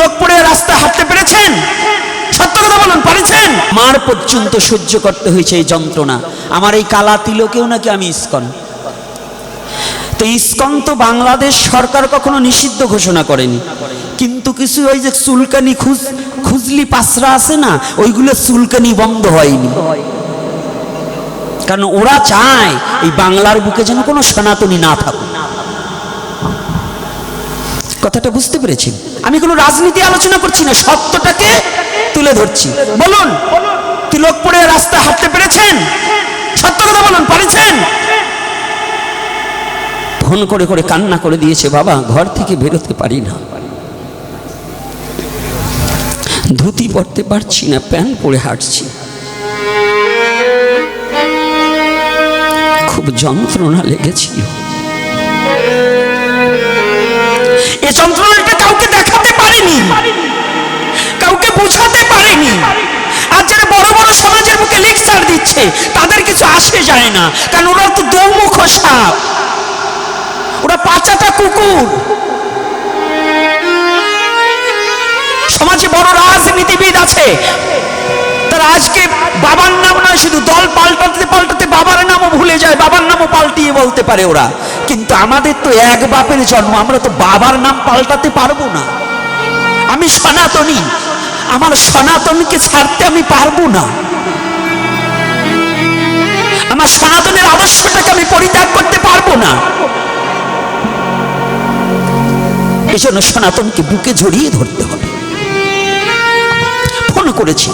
লোক পড়ে রাস্তায় হাঁটতে পেরেছেন? সত্য কথা বলুন, পারেছেন? মার পর্যন্ত সহ্য করতে হয়েছে এই যন্ত্রণা। আমার এই কালা তিলকেও নাকি আমি ইস্কন। তো ইস্কন তো বাংলাদেশ সরকার কখনো নিষিদ্ধ ঘোষণা করেনি। কিন্তু কিছু ওই যে চুলকানি খুজ, খুজলি পাসরা আছে না, ওইগুলো চুলকানি বন্ধ হয়নি। কারণ ওরা চায় এই বাংলার বুকে যেন কোনো সনাতনী না থাকুক। কথাটা বুঝতে পেরেছি আমি কোনো রাজনীতি আলোচনা করছি না, সত্যটাকে তুলে ধরছি। বলুন তিলক পড়ে রাস্তা হাঁটতে পেরেছেন? সত্য কথা বলুন, পারেছেন? ফোন করে করে কান্না করে দিয়েছে, বাবা, ঘর থেকে বেরোতে পারি না। ধুতি পরতে পারছি না, প্যান্ট পরে হাঁটছি। খুব যন্ত্রণা লেগেছিল। এ যন্ত্রণাটা কাউকে দেখাতে পারেনি। কাউকে বোঝাতে পারেনি। আর যারা বড় বড় সমাজের মুখে লেকচার দিচ্ছে, তাদের কিছু আসে যায় না। কারণ ওরা তো দৌমুখ সাপ। ওরা পাচাটা কুকুর। সমাজে বড় রাজনীতিবিদ আছে। আজকে বাবার নাম নয়, শুধু দল পাল্টাতে পাল্টাতে বাবার নামও ভুলে যায়, বাবার নামও পাল্টিয়ে বলতে পারে ওরা। কিন্তু আমাদের তো এক বাপের জন্ম, আমরা তো বাবার নাম পাল্টাতে পারব না। আমি সনাতনী, আমার সনাতনকে ছাড়তে আমি পারব না। আমার সনাতনের আদর্শটাকে আমি পরিত্যাগ করতে পারব না। এই জন্য সনাতনকে বুকে জড়িয়ে ধরতে হবে। ফোন করেছি।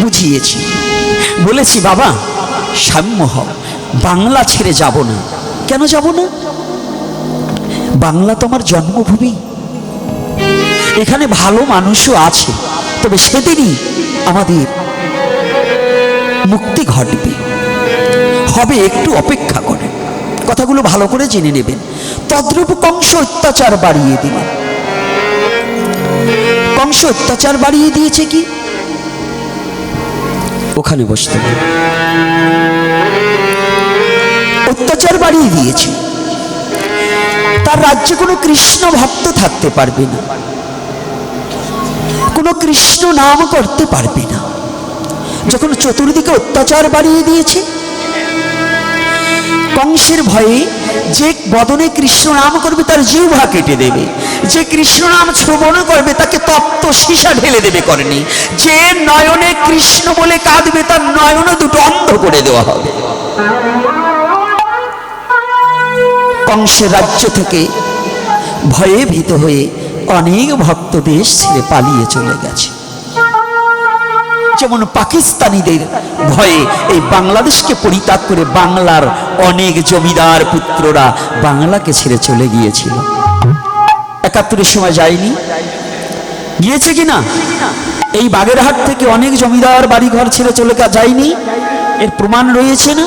বুঝিয়েছি। বলেছি, বাবা, সাম্য হও। বাংলা ছেড়ে যাব না। কেন যাব না? বাংলা তো আমার জন্মভূমি। এখানে ভালো মানুষও আছে, তবে সেদিনই আমাদের মুক্তি ঘটবে। হবে একটু অপেক্ষা করে। কথাগুলো ভালো করে জেনে নেবেন। তদ্রূপ কংস অত্যাচার বাড়িয়ে দিলেন কংস অত্যাচার বাড়িয়ে দিয়েছে কি? ওখানে বসতে অত্যাচার বাড়িয়ে দিয়েছে। তার রাজ্যে কোনো কৃষ্ণ ভক্ত থাকতে পারবে না। কোনো কৃষ্ণ নাম করতে পারবে না। যখন চতুর্দিকে অত্যাচার বাড়িয়ে দিয়েছে কংসের ভয়ে যে বদনে কৃষ্ণ নাম করবে, তার জিহ্বা কেটে দেবে। যে কৃষ্ণ নাম শ্রবণ করবে, তাকে তপ্ত সীসা ঢেলে দেবে করেনি যে নয়নে কৃষ্ণ বলে কাঁদবে, তার নয়নে দুটো অন্ধ করে দেওয়া হবে। কংসের রাজ্য থেকে ভয়ে ভীত হয়ে অনেক ভক্ত দেশ ছেড়ে পালিয়ে চলে গেছে। যেমন পাকিস্তানিদের ভয়ে এই বাংলাদেশকে পরিত্যাগ করে বাংলার অনেক জমিদার পুত্ররা বাংলাকে ছেড়ে চলে গিয়েছিল। একাত্তরের সময় যায়নি। গিয়েছে কি না এই বাগেরহাট থেকে অনেক জমিদার বাড়ি ঘর ছেড়ে চলে যায়নি। এর প্রমাণ রয়েছে না?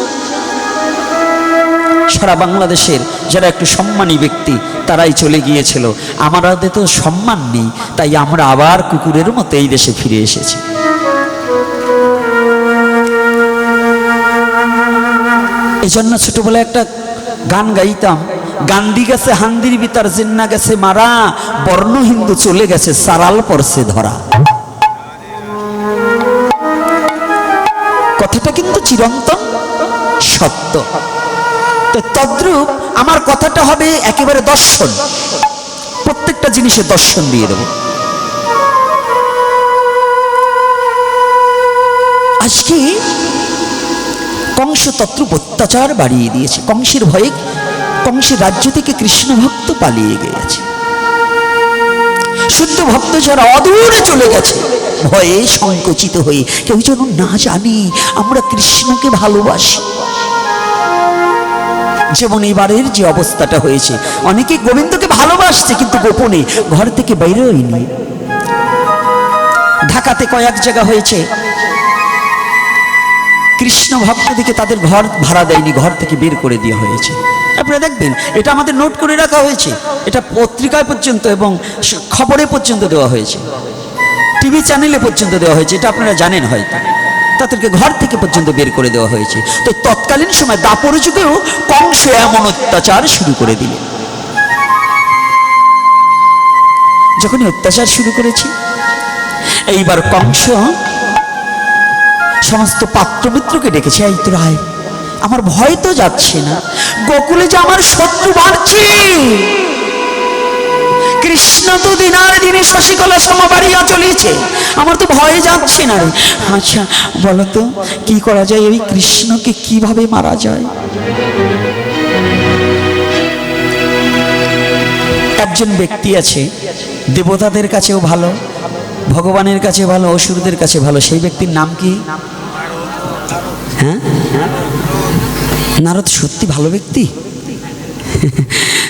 সারা বাংলাদেশের যারা একটু সম্মানী ব্যক্তি, তারাই চলে গিয়েছিল। আমাদের তো সম্মান নেই, তাই আমরা আবার কুকুরের মতো এই দেশে ফিরে এসেছি। এই জন্য ছোটবেলায় একটা গান গাইতাম গান্ধী গেছে, হান্দির ভিতর জিন্না গেছে, মারা, বর্ণ হিন্দু চলে গেছে, সারাল পরছে ধরা। কথাটা কিন্তু চিরন্তন, সত্য। তো তদ্রূপ আমার কথাটা হবে একেবারে দর্শন। প্রত্যেকটা জিনিসে দর্শন দিয়ে দেব। আজকে কংস তত্র অত্যাচার বাড়িয়ে দিয়েছে। কংসের ভয়ে কংসের রাজ্য থেকে কৃষ্ণ ভক্ত পালিয়ে গিয়েছে। শুদ্ধ ভক্ত যারা অদূরে চলে গেছে, ভয়ে সংকুচিত হয়ে কেউ যেন না জানে আমরা কৃষ্ণকে ভালোবাসি। যেমন এবারের যে অবস্থাটা হয়েছে, অনেকে গোবিন্দকে ভালোবাসছে কিন্তু গোপনে ঘর থেকে বেরোয়নি। ঢাকাতে কয়েক জায়গা হয়েছে কৃষ্ণ ভক্তদিকে তাদের ঘর ভাড়া দেয়নি, ঘর থেকে বের করে দেওয়া হয়েছে। আপনারা দেখবেন, এটা আমাদের নোট করে রাখা হয়েছে। এটা পত্রিকায় পর্যন্ত এবং খবরে পর্যন্ত দেওয়া হয়েছে। টিভি চ্যানেলে পর্যন্ত দেওয়া হয়েছে, এটা আপনারা জানেন হয়তো। তাদেরকে ঘর থেকে পর্যন্ত বের করে দেওয়া হয়েছে। তো তৎকালীন সময়, দাপর যুগেও কংস এমন অত্যাচার শুরু করে দিলেন যখনই অত্যাচার শুরু করেছি, এইবার কংস সমস্ত পাত্রমিত্রকে ডেকেছে, এই তো রায়, আমার ভয় তো যাচ্ছে না। গোকুলে যে আমার শত্রু বাড়ছে। কৃষ্ণ তো দিনার দিনে শশিকলা সমবাড়িয়া চলেছে। আমার তো ভয়ে যাচ্ছে না রে। আচ্ছা বলো তো, কি করা যায়? এই কৃষ্ণকে কীভাবে মারা যায়? একজন ব্যক্তি আছে, দেবতাদের কাছেও ভালো, ভগবানের কাছে ভালো, অসুরদের কাছে ভালো। সেই ব্যক্তির নাম কি? হ্যাঁ? নারদ সত্যি ভালো ব্যক্তি?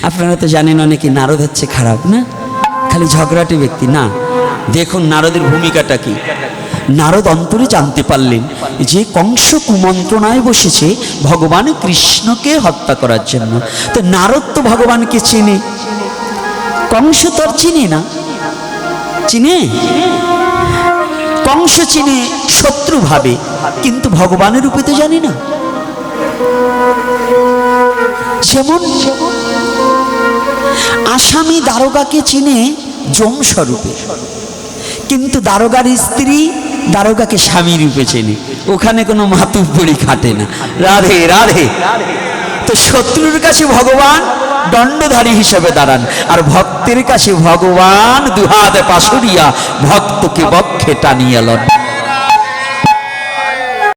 আপনারা তো জানেন অনেকে নারদ হচ্ছে খারাপ, না? খালি ঝগড়াটে ব্যক্তি, না? দেখুন নারদের ভূমিকাটা কি। নারদ অন্তরে জানতে পারলেন যে কংস কুমন্ত্রণায় বসেছে ভগবান কৃষ্ণকে হত্যা করার জন্য। তো নারদ তো ভগবানকে চেনে। কংস তো আর চিনে না। চিনে? কংস চিনে। শত্রু ভাবে কিন্তু ভগবানের রূপে তো জানি না। যেমন আসামি দারোগাকে চিনে যম স্বরূপে কিন্তু দারোগার স্ত্রী দারোগাকে স্বামী রূপে চেনে। ওখানে কোনো মাতুব্বরি খাটে না। রাধে রাধে। তো শত্রুর কাছে ভগবান দণ্ডধারী হিসেবে দাঁড়ান, আর ভক্তের কাছে ভগবান দুহাত পাশুরিয়া ভক্তকে বক্ষে টানিয়ে লন।